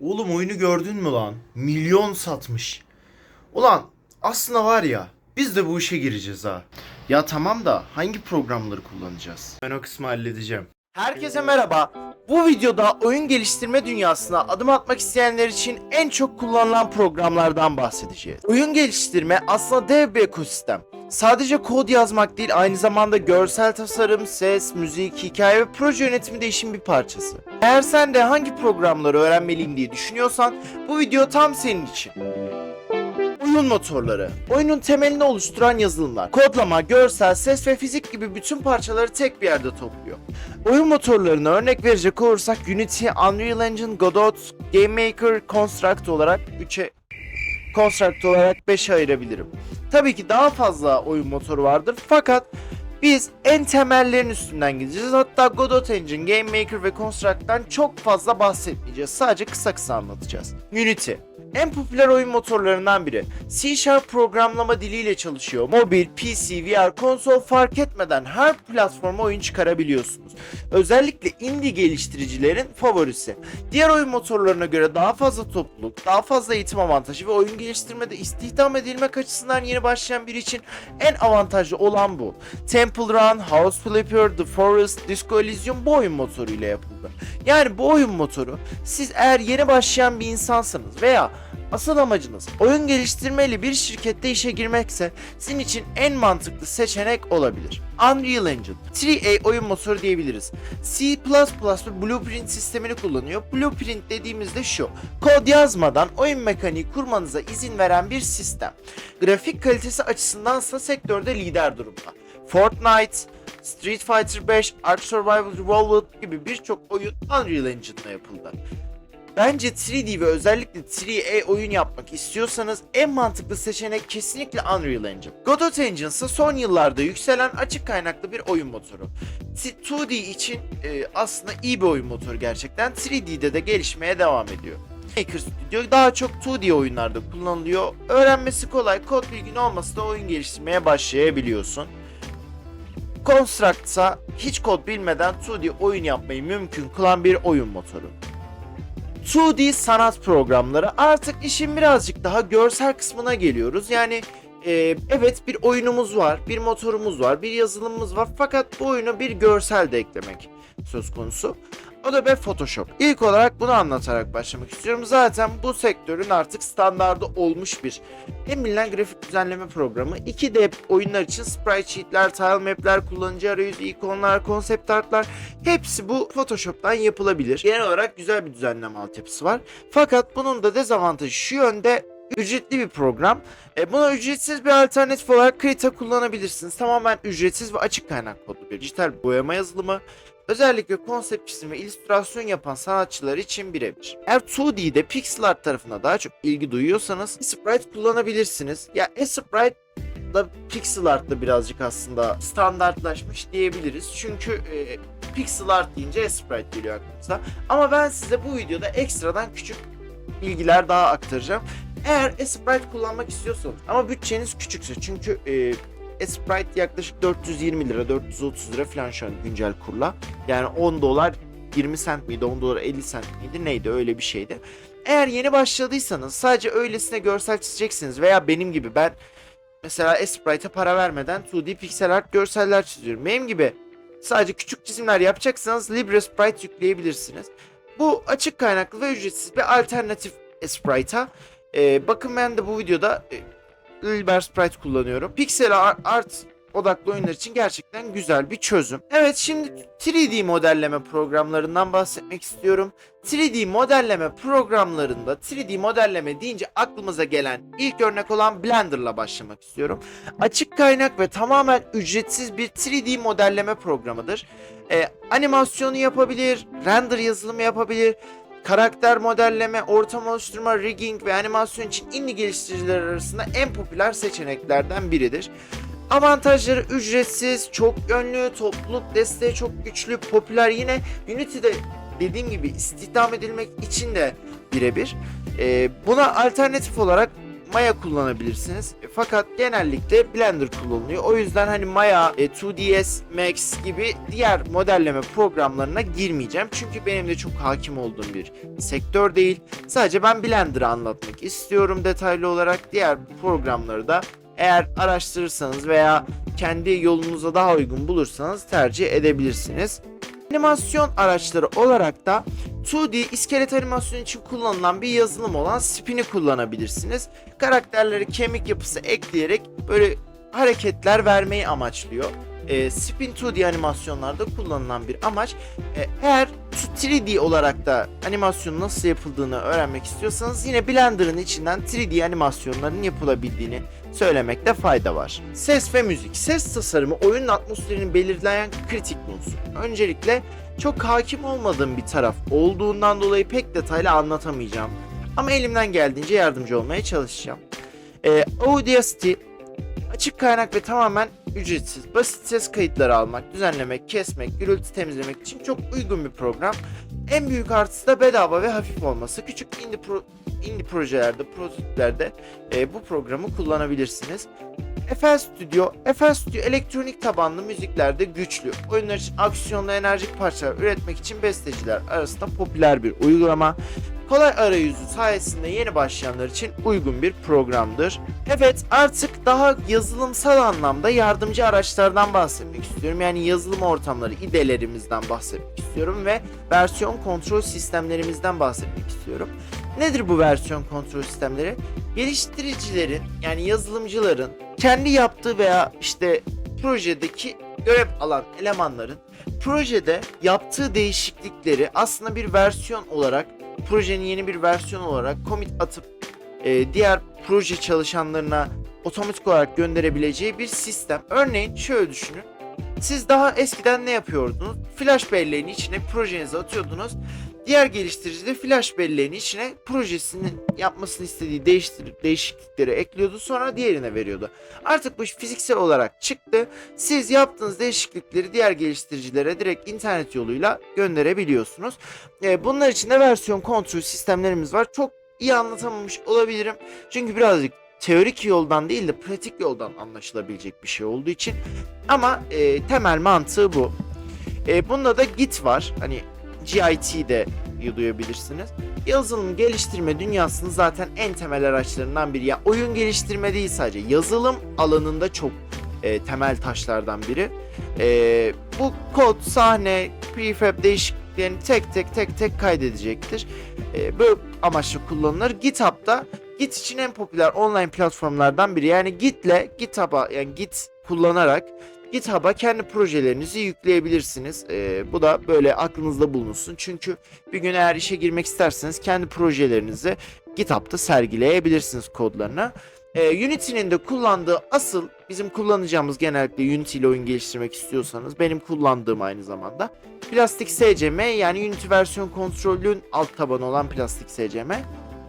Oğlum oyunu gördün mü lan? Milyon satmış. Ulan aslında var ya biz de bu işe gireceğiz ha. Ya tamam da hangi programları kullanacağız? Ben o kısmı halledeceğim. Herkese merhaba. Bu videoda oyun geliştirme dünyasına adım atmak isteyenler için en çok kullanılan programlardan bahsedeceğiz. Oyun geliştirme aslında dev bir ekosistem. Sadece kod yazmak değil aynı zamanda görsel tasarım, ses, müzik, hikaye ve proje yönetimi de işin bir parçası. Eğer sen de hangi programları öğrenmeliyim diye düşünüyorsan bu video tam senin için. Oyun motorları. Oyunun temelini oluşturan yazılımlar. Kodlama, görsel, ses ve fizik gibi bütün parçaları tek bir yerde topluyor. Oyun motorlarına örnek verecek olursak Unity, Unreal Engine, Godot, Game Maker, Construct olarak 3'e Construct olarak 5'e ayırabilirim. Tabii ki daha fazla oyun motoru vardır fakat biz en temellerin üstünden gideceğiz. Hatta Godot Engine, Game Maker ve Construct'tan çok fazla bahsetmeyeceğiz. Sadece kısa kısa anlatacağız. Unity. En popüler oyun motorlarından biri. C Sharp programlama diliyle çalışıyor. Mobil, PC, VR, konsol fark etmeden her platforma oyun çıkarabiliyorsunuz. Özellikle indie geliştiricilerin favorisi. Diğer oyun motorlarına göre daha fazla topluluk, daha fazla eğitim avantajı ve oyun geliştirmede istihdam edilmek açısından yeni başlayan biri için en avantajlı olan bu. Temple Run, House Flipper, The Forest, Disco Elysium bu oyun motoru ile yapıldı. Yani bu oyun motoru siz eğer yeni başlayan bir insansanız veya asıl amacınız oyun geliştirmeli bir şirkette işe girmekse sizin için en mantıklı seçenek olabilir. Unreal Engine 3A oyun motoru diyebiliriz. C++ ve Blueprint sistemini kullanıyor. Blueprint dediğimizde şu. Kod yazmadan oyun mekaniği kurmanıza izin veren bir sistem. Grafik kalitesi açısındansa sektörde lider durumda. Fortnite, Street Fighter 5, Ark Survival Revolved gibi birçok oyun Unreal Engine'da yapıldı. Bence 3D ve özellikle 3A oyun yapmak istiyorsanız en mantıklı seçenek kesinlikle Unreal Engine. Godot Engine ise son yıllarda yükselen açık kaynaklı bir oyun motoru. T- 2D için e, aslında iyi bir oyun motoru gerçekten. 3D'de de gelişmeye devam ediyor. Maker Studio daha çok 2D oyunlarda kullanılıyor. Öğrenmesi kolay, kod bilgin olmasa da oyun geliştirmeye başlayabiliyorsun. Construct ise hiç kod bilmeden 2D oyun yapmayı mümkün kılan bir oyun motoru. 2D sanat programları artık işin birazcık daha görsel kısmına geliyoruz. Yani e, evet bir oyunumuz var, bir motorumuz var, bir yazılımımız var fakat bu oyuna bir görsel de eklemek söz konusu. O da be Photoshop. İlk olarak bunu anlatarak başlamak istiyorum. Zaten bu sektörün artık standardı olmuş bir en bilinen grafik düzenleme programı. 2D oyunlar için sprite sheetler, tile map'ler, kullanıcı arayüzü, ikonlar, konsept artlar hepsi bu Photoshop'tan yapılabilir. Genel olarak güzel bir düzenleme altyapısı var. Fakat bunun da dezavantajı şu yönde ücretli bir program. E, buna ücretsiz bir alternatif olarak Krita kullanabilirsiniz. Tamamen ücretsiz ve açık kaynak kodlu bir dijital boyama yazılımı. Özellikle konsept çizim ve illüstrasyon yapan sanatçılar için birebir. Eğer 2D'de pixel art tarafına daha çok ilgi duyuyorsanız Sprite kullanabilirsiniz. Ya Sprite da pixel art'la birazcık aslında standartlaşmış diyebiliriz. Çünkü e, pixel art deyince Sprite geliyor aklımıza. Ama ben size bu videoda ekstradan küçük bilgiler daha aktaracağım. Eğer Sprite kullanmak istiyorsanız ama bütçeniz küçükse çünkü e, Sprite yaklaşık 420 lira 430 lira falan şu an güncel kurla. Yani 10 dolar 20 cent miydi 10 dolar 50 cent miydi neydi öyle bir şeydi. Eğer yeni başladıysanız sadece öylesine görsel çizeceksiniz veya benim gibi ben mesela Sprite'a para vermeden 2D pixel art görseller çiziyorum. Benim gibi sadece küçük çizimler yapacaksanız Libre Sprite yükleyebilirsiniz. Bu açık kaynaklı ve ücretsiz bir alternatif Sprite'a. Ee, bakın ben de bu videoda Libre Sprite kullanıyorum. Pixel ar- art odaklı oyunlar için gerçekten güzel bir çözüm. Evet şimdi 3D modelleme programlarından bahsetmek istiyorum. 3D modelleme programlarında 3D modelleme deyince aklımıza gelen ilk örnek olan Blender'la başlamak istiyorum. Açık kaynak ve tamamen ücretsiz bir 3D modelleme programıdır. Ee, animasyonu yapabilir, render yazılımı yapabilir, karakter modelleme, ortam oluşturma, rigging ve animasyon için indie geliştiriciler arasında en popüler seçeneklerden biridir. Avantajları ücretsiz, çok yönlü, topluluk desteği çok güçlü, popüler yine Unity'de dediğim gibi istihdam edilmek için de birebir. Ee, buna alternatif olarak Maya kullanabilirsiniz. Fakat genellikle Blender kullanılıyor. O yüzden hani Maya, e, 2ds Max gibi diğer modelleme programlarına girmeyeceğim. Çünkü benim de çok hakim olduğum bir sektör değil. Sadece ben Blender'ı anlatmak istiyorum detaylı olarak. Diğer programları da eğer araştırırsanız veya kendi yolunuza daha uygun bulursanız tercih edebilirsiniz. Animasyon araçları olarak da 2D iskelet animasyonu için kullanılan bir yazılım olan Spin'i kullanabilirsiniz. Karakterleri kemik yapısı ekleyerek böyle hareketler vermeyi amaçlıyor. E, Spin 2D animasyonlarda kullanılan bir amaç. E, eğer 3D olarak da animasyonun nasıl yapıldığını öğrenmek istiyorsanız yine Blender'ın içinden 3D animasyonların yapılabildiğini söylemekte fayda var. Ses ve müzik. Ses tasarımı oyunun atmosferini belirleyen kritik unsur. Öncelikle çok hakim olmadığım bir taraf olduğundan dolayı pek detaylı anlatamayacağım. Ama elimden geldiğince yardımcı olmaya çalışacağım. Ee, Audacity açık kaynak ve tamamen ücretsiz. Basit ses kayıtları almak, düzenlemek, kesmek, gürültü temizlemek için çok uygun bir program. En büyük artısı da bedava ve hafif olması. Küçük indie, pro- indie projelerde, prototiplerde e, bu programı kullanabilirsiniz. FL Studio, FL Studio elektronik tabanlı müziklerde güçlü. Oyunlar için aksiyonlu enerjik parçalar üretmek için besteciler arasında popüler bir uygulama. Kolay arayüzü sayesinde yeni başlayanlar için uygun bir programdır. Evet artık daha yazılımsal anlamda yardımcı araçlardan bahsetmek istiyorum. Yani yazılım ortamları, idelerimizden bahsetmek istiyorum ve versiyon kontrol sistemlerimizden bahsetmek istiyorum. Nedir bu versiyon kontrol sistemleri? Geliştiricilerin yani yazılımcıların kendi yaptığı veya işte projedeki görev alan elemanların projede yaptığı değişiklikleri aslında bir versiyon olarak projenin yeni bir versiyon olarak commit atıp e, diğer proje çalışanlarına otomatik olarak gönderebileceği bir sistem. Örneğin şöyle düşünün. Siz daha eskiden ne yapıyordunuz? Flash belleğin içine projenizi atıyordunuz. Diğer geliştirici de flash belleğin içine projesinin yapmasını istediği değiştirip değişiklikleri ekliyordu sonra diğerine veriyordu. Artık bu iş fiziksel olarak çıktı. Siz yaptığınız değişiklikleri diğer geliştiricilere direkt internet yoluyla gönderebiliyorsunuz. Ee, bunlar için de versiyon kontrol sistemlerimiz var. Çok iyi anlatamamış olabilirim. Çünkü birazcık teorik yoldan değil de pratik yoldan anlaşılabilecek bir şey olduğu için. Ama e, temel mantığı bu. E, bunda da Git var. Hani GIT de duyabilirsiniz. Yazılım geliştirme dünyasının zaten en temel araçlarından biri. Ya oyun geliştirme değil sadece yazılım alanında çok e, temel taşlardan biri. E, bu kod, sahne, prefab değişikliklerini tek tek tek tek kaydedecektir. E, böyle amaçla kullanılır. GitHub'da Git için en popüler online platformlardan biri. Yani Git'le GitHub'a yani Git kullanarak GitHub'a kendi projelerinizi yükleyebilirsiniz. Ee, bu da böyle aklınızda bulunsun. Çünkü bir gün eğer işe girmek isterseniz kendi projelerinizi GitHub'da sergileyebilirsiniz kodlarına. Ee, Unity'nin de kullandığı asıl bizim kullanacağımız genellikle Unity ile oyun geliştirmek istiyorsanız benim kullandığım aynı zamanda Plastik SCM yani Unity versiyon kontrolün alt tabanı olan Plastik SCM.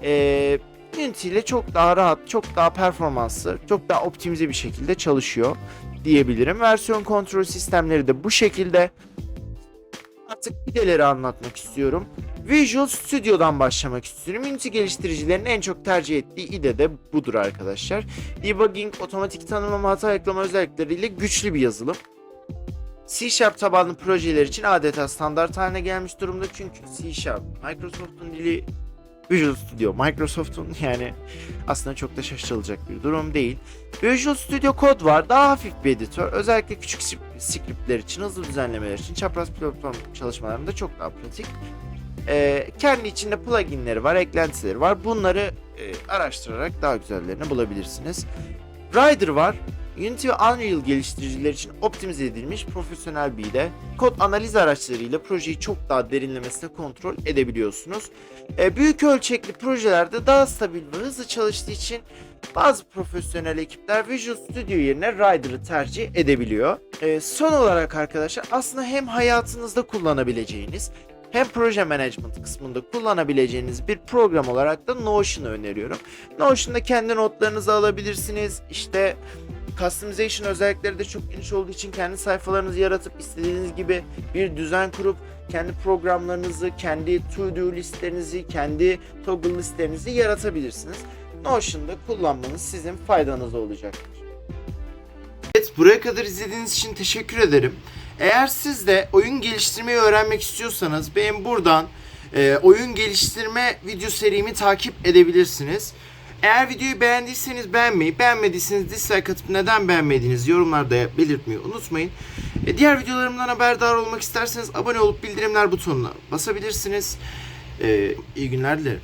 Ee, Unity ile çok daha rahat, çok daha performanslı, çok daha optimize bir şekilde çalışıyor diyebilirim. Versiyon kontrol sistemleri de bu şekilde. Artık ideleri anlatmak istiyorum. Visual Studio'dan başlamak istiyorum. Unity geliştiricilerin en çok tercih ettiği ide de budur arkadaşlar. Debugging, otomatik tanımlama, hata ekleme özellikleriyle güçlü bir yazılım. C Sharp tabanlı projeler için adeta standart haline gelmiş durumda çünkü C Sharp Microsoft'un dili Visual Studio Microsoft'un yani aslında çok da şaşırılacak bir durum değil. Visual Studio Code var. Daha hafif bir editör. Özellikle küçük script- scriptler için, hızlı düzenlemeler için, çapraz platform çalışmalarında çok daha pratik. Ee, kendi içinde pluginleri var, eklentileri var. Bunları e, araştırarak daha güzellerini bulabilirsiniz. Rider var. Unity ve Unreal geliştiriciler için optimize edilmiş profesyonel bir de kod analiz araçlarıyla projeyi çok daha derinlemesine kontrol edebiliyorsunuz. E, büyük ölçekli projelerde daha stabil ve hızlı çalıştığı için bazı profesyonel ekipler Visual Studio yerine Rider'ı tercih edebiliyor. E, son olarak arkadaşlar aslında hem hayatınızda kullanabileceğiniz hem proje management kısmında kullanabileceğiniz bir program olarak da Notion'u öneriyorum. Notion'da kendi notlarınızı alabilirsiniz. İşte customization özellikleri de çok geniş olduğu için kendi sayfalarınızı yaratıp istediğiniz gibi bir düzen kurup kendi programlarınızı, kendi to-do listlerinizi, kendi toggle listlerinizi yaratabilirsiniz. Notion'da kullanmanız sizin faydanıza olacaktır. Evet buraya kadar izlediğiniz için teşekkür ederim. Eğer siz de oyun geliştirmeyi öğrenmek istiyorsanız benim buradan e, oyun geliştirme video serimi takip edebilirsiniz. Eğer videoyu beğendiyseniz beğenmeyi, beğenmediyseniz dislike atıp neden beğenmediğinizi yorumlarda belirtmeyi unutmayın. E, diğer videolarımdan haberdar olmak isterseniz abone olup bildirimler butonuna basabilirsiniz. E, iyi günler dilerim.